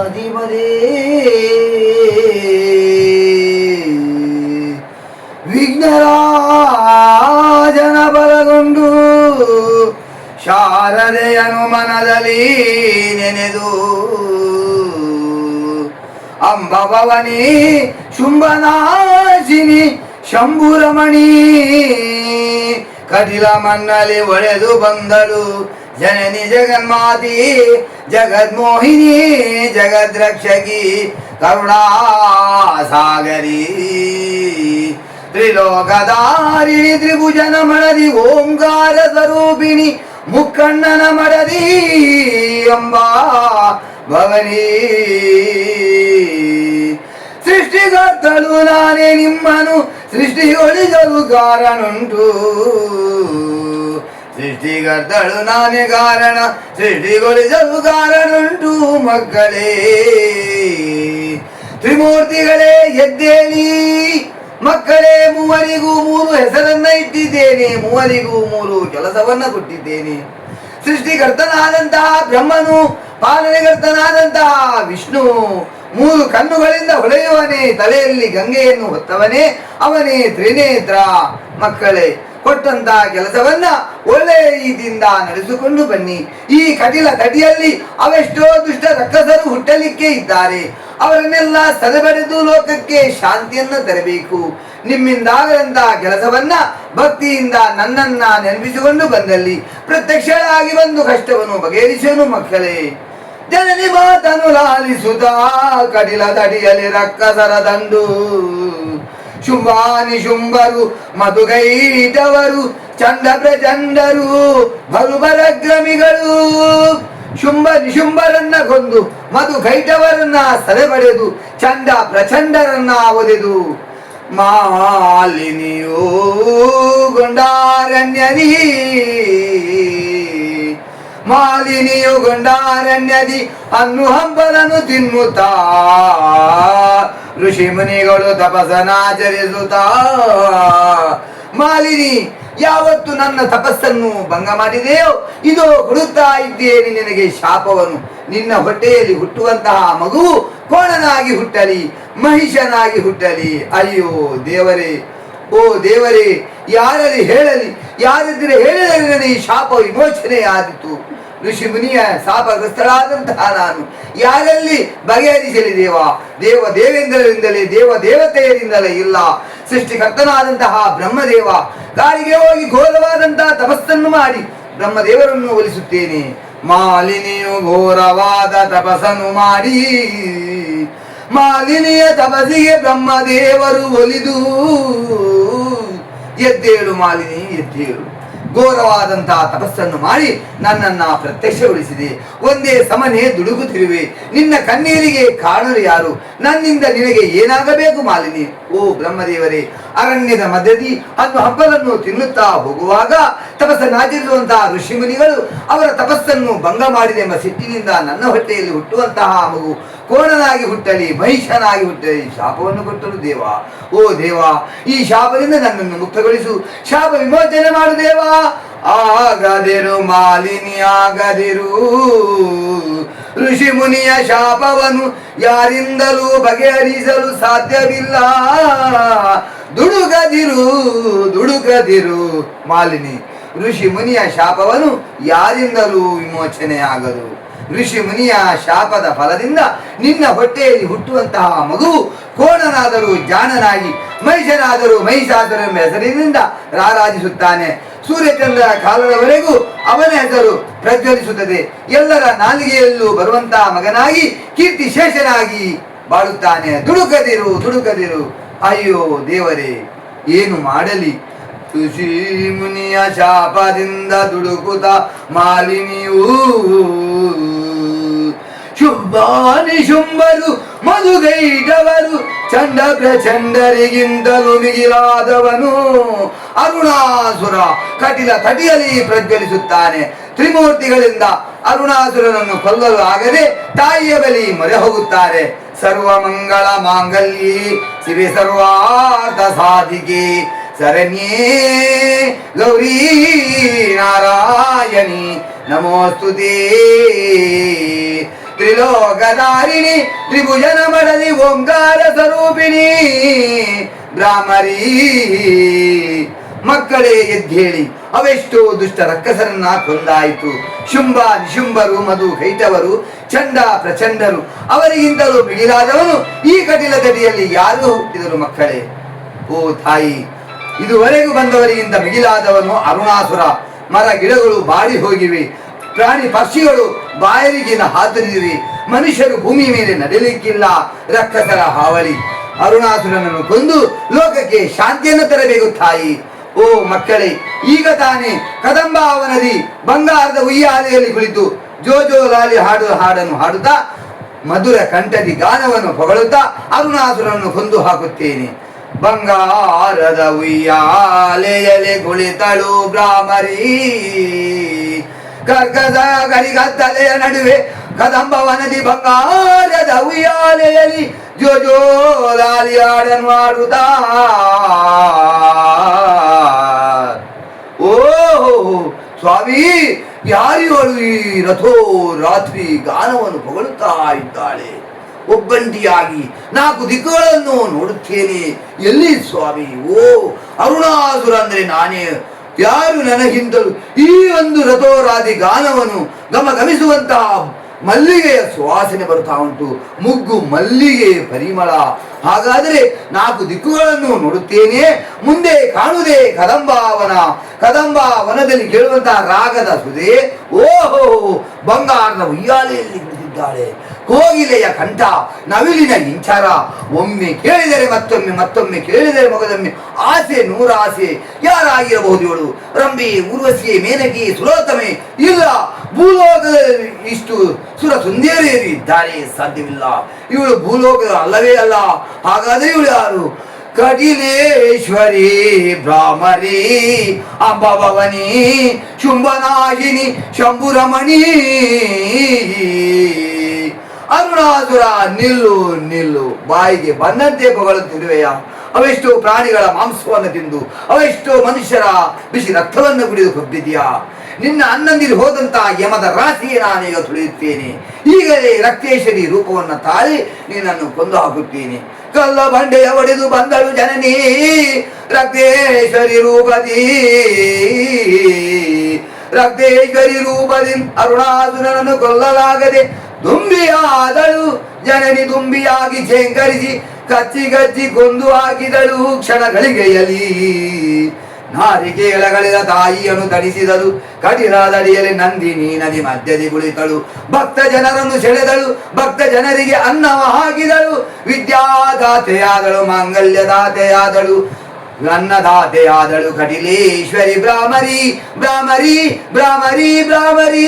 ವಿಘ್ನಾಧಿಪದೇ ವಿಘ್ನರಾಜನ ಬಲಗೊಂಡು ಶಾರದೆಯನು ಮನದಲ್ಲಿ ನೆನೆದು. ಅಂಬಭವನಿ ಶುಂಭನಾಶಿನಿ ಶಂಭುರಮಣಿ ಕಟಿಲ ಮಣ್ಣಲ್ಲಿ ಒಡೆದು ಬಂದಳು. ಜನನಿ ಜಗನ್ಮಾತಿ ಜಗದ್ಮೋಹಿನಿ ಜಗದ್ರಕ್ಷಕಿ ಕರುಣಾ ಸಾಗರಿ ತ್ರಿಲೋಕದಾರಿಣಿ ತ್ರಿಭುಜನ ಮಡದಿ ಓಂಕಾರ ಸ್ವರೂಪಿಣಿ ಮುಕ್ಕಣ್ಣನ ಮಡದಿ ಅಂಬಾ ಭವನಿ ಸೃಷ್ಟಿಕರ್ತಳು ನಾನೇ ನಿಮ್ಮನು ಸೃಷ್ಟಿಗೊಳಿಸಲು ಕಾರಣುಂಟು ಸೃಷ್ಟಿಕರ್ತಳು ನಾನೇ ಕಾರಣ ಸೃಷ್ಟಿಗೊಳಿಸಲು ಕಾರಣುಂಟು ಮಕ್ಕಳೇ. ತ್ರಿಮೂರ್ತಿಗಳೇ, ಎದ್ದೇಳಿ. ಮಕ್ಕಳೇ, ಮೂವರಿಗೂ ಮೂರು ಹೆಸರನ್ನ ಇಟ್ಟಿದ್ದೇನೆ, ಮೂವರಿಗೂ ಮೂರು ಕೆಲಸವನ್ನ ಕೊಟ್ಟಿದ್ದೇನೆ. ಸೃಷ್ಟಿಕರ್ತನಾದಂತಹ ಬ್ರಹ್ಮನು, ಪಾಲನೆಕರ್ತನಾದಂತಹ ವಿಷ್ಣು, ಮೂರು ಕಣ್ಣುಗಳಿಂದ ಹೊಳೆಯುವನೇ ತಲೆಯಲ್ಲಿ ಗಂಗೆಯನ್ನು ಹೊತ್ತವನೇ ಅವನೇ ತ್ರಿನೇತ್ರ. ಮಕ್ಕಳೇ ಕೊಟ್ಟಂತಹ ಕೆಲಸವನ್ನ ಒಳ್ಳೆಯ ರೀತಿಯಿಂದ ನಡೆಸಿಕೊಂಡು ಬನ್ನಿ. ಈ ಕಟಿಲ ತಡಿಯಲ್ಲಿ ಅವೆಷ್ಟೋ ದುಷ್ಟ ರಕ್ಕಸರು ಹುಟ್ಟಲಿಕ್ಕೆ ಇದ್ದಾರೆ. ಅವರನ್ನೆಲ್ಲ ಸದೆಬರೆದು ಲೋಕಕ್ಕೆ ಶಾಂತಿಯನ್ನ ತರಬೇಕು. ನಿಮ್ಮಿಂದಾಗದಂತಹ ಕೆಲಸವನ್ನ ಭಕ್ತಿಯಿಂದ ನನ್ನನ್ನ ನೆನಪಿಸಿಕೊಂಡು ಬಂದಲ್ಲಿ ಪ್ರತ್ಯಕ್ಷಳಾಗಿ ಬಂದು ಕಷ್ಟವನ್ನು ಬಗೆಹರಿಸಲು ಮಕ್ಕಳೇ. ಜನನಿ ಮಾತನು ಲಾಲಿಸುತ್ತಾ ಕಡಿಲ ತಡಿಯಲಿ ರಕ್ಕಸರ ದಂಡು. ಶುಂಭಾನಿ ಶುಂಭರು ಮಧುಗೈಟವರು ಚಂದ ಪ್ರಚಂಡರು ಬರುಬರಗ್ರಮಿಗಳು ಶುಂಭ ನಿಶುಂಭರನ್ನ ಕೊಂದು ಮಧು ಕೈಟವರನ್ನ ಪಡೆದು ಚಂದ ಪ್ರಚಂಡರನ್ನ ಒದೆದು. ಮಾಲಿನಿಯೋ ಗೊಂಡಾರಣ್ಯದಿ ಮಾಲಿನಿಯು ಗೊಂಡಾರಣ್ಯದಿ, ಅನ್ನು ಹಂಬಲನು ತಿನ್ನುತ್ತಾ. ಋಷಿ ಮುನಿಗಳು ತಪಸನಾಚರಿಸುತ್ತಾ. ಮಾಲಿನಿ, ಯಾವತ್ತು ನನ್ನ ತಪಸ್ಸನ್ನು ಭಂಗ ಮಾಡಿದೆಯೋ, ಇದು ಹುಡುತ್ತಾ ಇದ್ದೇನೆ ನಿನಗೆ ಶಾಪವನ್ನು. ನಿನ್ನ ಹೊಟ್ಟೆಯಲ್ಲಿ ಹುಟ್ಟುವಂತಹ ಮಗು ಕೋಣನಾಗಿ ಹುಟ್ಟಲಿ, ಮಹಿಷನಾಗಿ ಹುಟ್ಟಲಿ. ಅಯ್ಯೋ ದೇವರೇ, ಓ ದೇವರೇ, ಯಾರಲ್ಲಿ ಹೇಳಲಿ ಯಾರಿದ್ರೆ ಹೇಳಿದರೆ ನನಗೆ ಶಾಪ ವಿಮೋಚನೆ ಆದಿತು ಋಷಿ ಮುನಿಯ ಶಾಪಗ್ರಸ್ತರಾದಂತಹ ನಾನು. ಯಾರಲ್ಲಿ ಬಗೆಹರಿಸಲಿ ದೇವ? ದೇವ ದೇವೇಂದ್ರರಿಂದಲೇ, ದೇವ ದೇವತೆಯರಿಂದಲೇ ಇಲ್ಲ. ಸೃಷ್ಟಿಕರ್ತನಾದಂತಹ ಬ್ರಹ್ಮದೇವ ಕಾಡಿಗೆ ಹೋಗಿ ಘೋರವಾದಂತಹ ತಪಸ್ಸನ್ನು ಮಾಡಿ ಬ್ರಹ್ಮದೇವರನ್ನು ಒಲಿಸುತ್ತೇನೆ. ಮಾಲಿನಿಯು ಘೋರವಾದ ತಪಸ್ಸನ್ನು ಮಾಡಿ. ಮಾಲಿನಿಯ ತಪಸ್ಸಿಗೆ ಬ್ರಹ್ಮದೇವರು ಒಲಿದು. ಎದ್ದೇಳು ಮಾಲಿನಿ, ಎದ್ದೇಳು. ಘೋರವಾದಂತಹ ತಪಸ್ಸನ್ನು ಮಾಡಿ ನನ್ನನ್ನು ಪ್ರತ್ಯಕ್ಷಗೊಳಿಸಿದೆ. ಒಂದೇ ಸಮನೆ ದುಡುಗುತ್ತಿರುವೆ. ನಿನ್ನ ಕಣ್ಣೀರಿಗೆ ಕಾಣರು ಯಾರು? ನನ್ನಿಂದ ನಿನಗೆ ಏನಾಗಬೇಕು ಮಾಲಿನಿ? ಓ ಬ್ರಹ್ಮದೇವರೇ, ಅರಣ್ಯದ ಮಧ್ಯದಿ ಹಣ್ಣು ಹಬ್ಬಲನ್ನು ತಿನ್ನುತ್ತಾ ಹೋಗುವಾಗ ತಪಸ್ಸನ್ನಾಗಿರುವಂತಹ ಋಷಿಮುನಿಗಳು ಅವರ ತಪಸ್ಸನ್ನು ಭಂಗ ಮಾಡಿದೆಂಬ ಸಿಟ್ಟಿನಿಂದ ನನ್ನ ಹೊಟ್ಟೆಯಲ್ಲಿ ಹುಟ್ಟುವಂತಹ ಮಗು ಕೋಣನಾಗಿ ಹುಟ್ಟಲಿ, ಮಹಿಷನಾಗಿ ಹುಟ್ಟಲಿ, ಶಾಪವನ್ನು ಕೊಟ್ಟರು ದೇವ. ಓ ದೇವ, ಈ ಶಾಪದಿಂದ ನನ್ನನ್ನು ಮುಕ್ತಗೊಳಿಸು. ಶಾಪ ವಿಮೋಚನೆ ಮಾಡು ದೇವ. ಆಗದಿರು ಮಾಲಿನಿ ಆಗದಿರು ಋಷಿ ಮುನಿಯ ಶಾಪವನ್ನು ಯಾರಿಂದಲೂ ಬಗೆಹರಿಸಲು ಸಾಧ್ಯವಿಲ್ಲ. ದುಡುಗದಿರು ದುಡುಗದಿರು ಮಾಲಿನಿ. ಋಷಿ ಮುನಿಯ ಶಾಪವನ್ನು ಯಾರಿಂದಲೂ ವಿಮೋಚನೆ ಆಗದು ಋಷಿ ಮುನಿಯ ಶಾಪದ ಫಲದಿಂದ ನಿನ್ನ ಹೊಟ್ಟೆಯಲ್ಲಿ ಹುಟ್ಟುವಂತಹ ಮಗು ಕೋಣನಾದರೂ ಜಾಣನಾಗಿ ಮಹಿಷನಾದರೂ ಮಹಿಷಾಸುರ ಹೆಸರಿನಿಂದ ರಾರಾಜಿಸುತ್ತಾನೆ. ಸೂರ್ಯಚಂದ್ರ ಕಾಲದವರೆಗೂ ಅವನ ಹೆಸರು ಪ್ರಜ್ವಲಿಸುತ್ತದೆ. ಎಲ್ಲರ ನಾಲಿಗೆಯಲ್ಲೂ ಬರುವಂತಹ ಮಗನಾಗಿ ಕೀರ್ತಿ ಶೇಷನಾಗಿ ಬಾಳುತ್ತಾನೆ. ದುಡುಕದಿರು ದುಡುಕದಿರು. ಅಯ್ಯೋ ದೇವರೇ, ಏನು ಮಾಡಲಿ? ಋಷಿ ಮುನಿಯ ಶಾಪದಿಂದ ದುಡುಕುತ ಮಾಲಿನಿಯೂ ಶುಂಭಾನಿ ಶುಂಭರು ಮಧುಗೈಟವರು ಚಂಡ ಪ್ರಚಂಡರಿಗಿಂತಲೂ ಮಿಗಿಲಾದವನು. ಅರುಣಾಸುರ ಕಟಿಲ ತಟಿಯಲ್ಲಿ ಪ್ರಜ್ವಲಿಸುತ್ತಾನೆ. ತ್ರಿಮೂರ್ತಿಗಳಿಂದ ಅರುಣಾಸುರನನ್ನು ಕೊಲ್ಲಲು ಆಗದೆ ತಾಯಿಯ ಬಳಿ ಮೊರೆ ಹೋಗುತ್ತಾರೆ. ಸರ್ವ ಮಂಗಳ ಮಾಂಗಲ್ಯ, ಶಿವೆ ಸರ್ವಾರ್ಥ ಸಾಧಿಕೆ ಶರಣ್ಯೇ ಗೌರಿ ನಾರಾಯಣಿ, ನಮೋಸ್ತುತೇ. ತ್ರಿಲೋಕಧಾರಿಣಿ ತ್ರಿಭುಜನ ಮಡದಿ ಓಂಕಾರ ಸ್ವರೂಪಿಣಿ ಬ್ರಾಹ್ಮರಿ. ಮಕ್ಕಳೇ ಎದ್ದೇಳಿ, ಅವೆಷ್ಟೋ ದುಷ್ಟ ರಕ್ಕಸರನ್ನ ಕೊಂದಾಯಿತು. ಶುಂಭ ನಿಶುಂಭರು, ಮಧು ಕೈಟವರು ಚಂಡ ಪ್ರಚಂಡರು, ಅವರಿಗಿಂತಲೂ ಮಿಗಿಲಾದವನು ಈ ಕಟಿಲ ಗಡಿಯಲ್ಲಿ ಯಾರು ಹುಟ್ಟಿದರು ಮಕ್ಕಳೇ? ಓ ತಾಯಿ, ಇದುವರೆಗೂ ಬಂದವರಿಗಿಂತ ಮಿಗಿಲಾದವನು ಅರುಣಾಸುರ. ಮರ ಗಿಡಗಳು ಬಾಡಿ ಹೋಗಿವೆ. ಪ್ರಾಣಿ ಪಕ್ಷಿಗಳು ಬಾಯರಿಗಿನ ಹಾತರಿದಿವೆ ಮನುಷ್ಯರು ಭೂಮಿ ಮೇಲೆ ನಡೆಯಲಿಕ್ಕಿಲ್ಲ. ರಕ್ಕಸರ ಹಾವಳಿ. ಅರುಣಾಸುರನನ್ನು ಕೊಂದು ಲೋಕಕ್ಕೆ ಶಾಂತಿಯನ್ನು ತರಬೇಕು ತಾಯಿ. ಓ ಮಕ್ಕಳೇ, ಈಗ ತಾನೇ ಕದಂಬಾವನದಿ ಬಂಗಾರದ ಉಯ್ಯಾಲೆಯಲ್ಲಿ ಕುಳಿತು ಜೋಜೋ ಲಾಲಿ ಹಾಡು ಹಾಡನ್ನು ಹಾಡುತ್ತಾ ಮಧುರ ಕಂಠದಿ ಗಾನವನ್ನು ಹೊಗಳುತ್ತಾ ಅರುಣಾಸುರನ್ನು ಕೊಂದು ಹಾಕುತ್ತೇನೆ. ಬಂಗಾರದ ಉಯ್ಯಾಲೆಯಲ್ಲಿ ಕುಳಿತಳು ಬ್ರಾಹ್ಮರಿ. ಕರ್ಕದ ಗರಿಗತ್ತಲೆಯ ನಡುವೆ ಕದಂಬ ವನದಿ ಬಂಗಾರದ ಉಯ್ಯಾಲೆಯಲ್ಲಿ ಜೋ ಜೋ ಲಾಲಿಯಾಡನ್ ಮಾಡುತ್ತ ಓಹೋ ಸ್ವಾಮಿ, ಯಾರಿವಳು ಈ ರಥೋ ರಾತ್ರಿ ಗಾನವನ್ನು ಹೊಗಳುತ್ತಾ ಇದ್ದಾಳೆ? ಒಬ್ಬಂಟಿಯಾಗಿ ನಾಲ್ಕು ದಿಕ್ಕುಗಳನ್ನು ನೋಡುತ್ತೇನೆ. ಎಲ್ಲಿ ಸ್ವಾಮಿ? ಓ, ಅರುಣಾಸುರ ಅಂದ್ರೆ ನಾನೇ. ಯಾರು ನನಗಿಂತಲೂ ಈ ಒಂದು ರಥೋರಾದಿ ಗಾನವನ್ನು ಗಮ ಗಮಿಸುವಂತಹ ಮಲ್ಲಿಗೆಯ ಸುವಾಸನೆ ಬರ್ತಾ ಉಂಟು. ಮುಗ್ಗು ಮಲ್ಲಿಗೆ ಪರಿಮಳ. ಹಾಗಾದರೆ ನಾಲ್ಕು ದಿಕ್ಕುಗಳನ್ನು ನೋಡುತ್ತೇನೆ. ಮುಂದೆ ಕಾಣುವುದೇ ಕದಂಬಾವನ. ಕದಂಬಾವನದಲ್ಲಿ ಕೇಳುವಂತಹ ರಾಗದ ಸುದೇ. ಓಹೋ, ಬಂಗಾರದ ಉಯ್ಯಾಲೆಯಲ್ಲಿ ಕುಳಿತಿದ್ದಾಳೆ ಕೋಗಿಲೆಯ ಕಂಠ, ನವಿಲಿನ ಇಂಚಾರ ಒಮ್ಮೆ ಕೇಳಿದರೆ ಮತ್ತೊಮ್ಮೆ ಮತ್ತೊಮ್ಮೆ ಕೇಳಿದರೆ ಮಗದೊಮ್ಮೆ. ಆಸೆ ನೂರ ಆಸೆ ಯಾರಾಗಿರಬಹುದು ಇವಳು? ರಂಬಿ ಉರ್ವಶಿ ಮೇನಕಿ ಸುಲೋತಮೆ ಇಲ್ಲ, ಭೂಲೋಕದಲ್ಲಿ ಇಷ್ಟು ಸುರ ಸುಂದರಿಯರು ಇದ್ದಾರೆ, ಸಾಧ್ಯವಿಲ್ಲ. ಇವಳು ಭೂಲೋಕದ ಅಲ್ಲವೇ ಅಲ್ಲ. ಹಾಗಾದರೆ ಇವಳು ಯಾರು? ಕಟಿಲೇಶ್ವರಿ ಭ್ರಾಮರಿ ಅಂಬಭವನಿ ಶುಂಭನಾಶಿನಿ ಶಂಭುರಮಣಿ ಅರುಣಾಸುರ ನಿಲ್ಲು ನಿಲ್ಲು ಬಾಯಿಗೆ ಬಂದಂತೆ ಹೊಗಳುತ್ತಿರುವೆಯ ಅವೆಷ್ಟೋ ಪ್ರಾಣಿಗಳ ಮಾಂಸವನ್ನು ತಿಂದು ಅವೆಷ್ಟೋ ಮನುಷ್ಯರ ಬಿಸಿ ರಕ್ತವನ್ನು ಕುಡಿದು ಕೊಬ್ಬಿದೆಯಾ ನಿನ್ನ ಅನ್ನಂದಿರು ಹೋದಂತಹ ಯಮದ ರಾಶಿಯೇ ನಾನೀಗ ತುಳಿಯುತ್ತೇನೆ. ಈಗಲೇ ರಕ್ತೇಶ್ವರಿ ರೂಪವನ್ನು ತಾಳಿ ನಿನ್ನನ್ನು ಕೊಂದು ಹಾಕುತ್ತೇನೆ ಕಲ್ಲ ಬಂಡೆಯ ಒಡೆದು ಬಂದಳು ಜನನಿ, ರಕ್ತೇಶ್ವರಿ ರೂಪದಿ. ರಕ್ತೇಶ್ವರಿ ರೂಪದಿ ಅರುಣಾಸುರನನ್ನು ಕೊಲ್ಲಲಾಗದೆ ದುಂಬಿಯಾದಳು. ಜನನಿ ದುಂಬಿಯಾಗಿ ಶೇಂಕರಿಸಿ ಕಚ್ಚಿ ಕಚ್ಚಿ ಕೊಂದು ಹಾಕಿದಳು ಕ್ಷಣಗಳಿಗೆಯಲಿ. ನಾರಿಕೇಳಗಳಿದ ತಾಯಿಯನ್ನು ಧರಿಸಿದಳು. ಕಡಿರಾದಡಿಯಲ್ಲಿ ನಂದಿನಿ ನದಿ ಮಧ್ಯದಿ ಕುಳಿತಳು. ಭಕ್ತ ಜನರನ್ನು ಸೆಳೆದಳು. ಭಕ್ತ ಜನರಿಗೆ ಅನ್ನವ ಹಾಕಿದಳು. ವಿದ್ಯಾದಾತೆಯಾದಳು, ಮಾಂಗಲ್ಯದಾತೆಯಾದಳು. ಅನ್ನದಾತೆಯಾದಳು ಕಟಿಲೇಶ್ವರಿ ಬ್ರಾಹ್ಮರಿ ಬ್ರಾಹ್ಮರಿ ಬ್ರಾಹ್ಮರಿ ಬ್ರಾಹ್ಮರಿ.